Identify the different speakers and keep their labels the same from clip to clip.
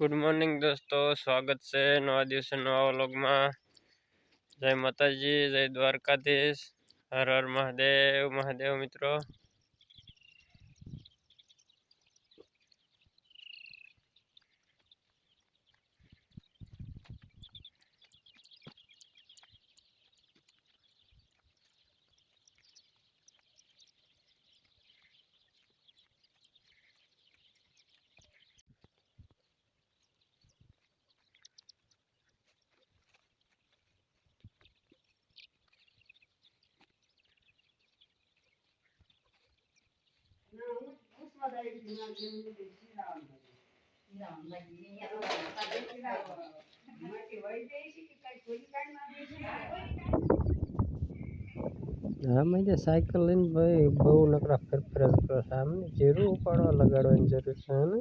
Speaker 1: Good morning દોસ્તો સ્વાગત છે નવા દિવસે નવા વ્લોગમાં જય માતાજી જય દ્વારકાધીશ હર હર મહાદેવ મહાદેવ મિત્રો હા મેં સાયકલ લઈને ભાઈ બહુ નકરા ફેરફેર જ કરો છે આમને જીરું ઉપાડવા લગાડવાની જરૂર છે ને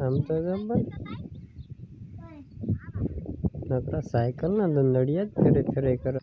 Speaker 1: આમ તો જમ ભાઈ નકરા સાયકલ ના દંદડિયા જ ફેરે ફેરે કરે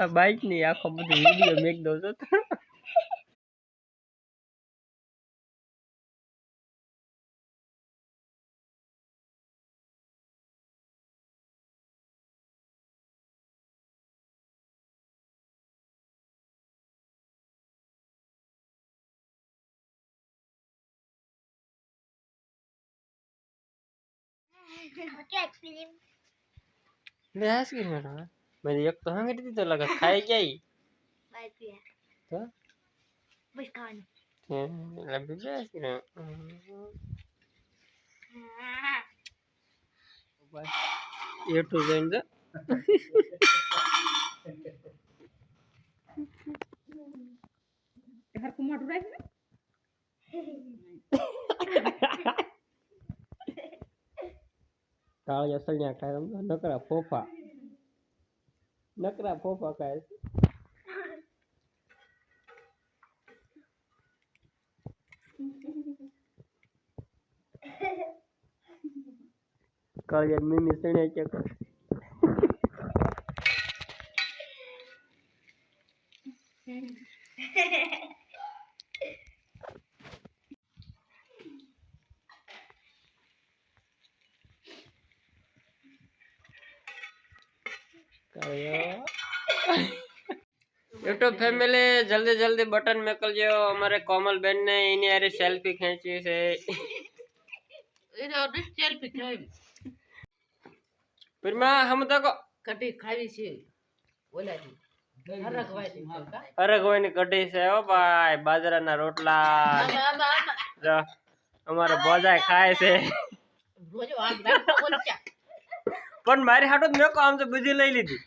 Speaker 1: આ બાઈક ની આખો બધો વિડીયો મેક દઉં છો લે હાસ કે મેરા મેં એક તો હંગરી દીધો લગા ખાઈ ગઈ. તો? એટલે બીજા હાસ કે એ ટુ જઈને જા. કાળી અસલિયા ખાય એમ તો નકરા ફોફા નકરા ફોફા ખાય છે. કાળિયા મીમી સણ્યા કે કરે. યુટ્યુબ ફેમિલી જલ્દી જલ્દી બટન મેકલજો. અમારે કોમલ બેન ને એની આરે સેલ્ફી ખેંચી છે. પીરમાં હમ તકો
Speaker 2: કટી ખાવી છે.
Speaker 1: કઢી છે ઓ ભાઈ. બાજરાના રોટલા. અમારે ભોજાય ખાય છે. પણ મારી હાટો જ મેં આમ તો બધી લઈ લીધી.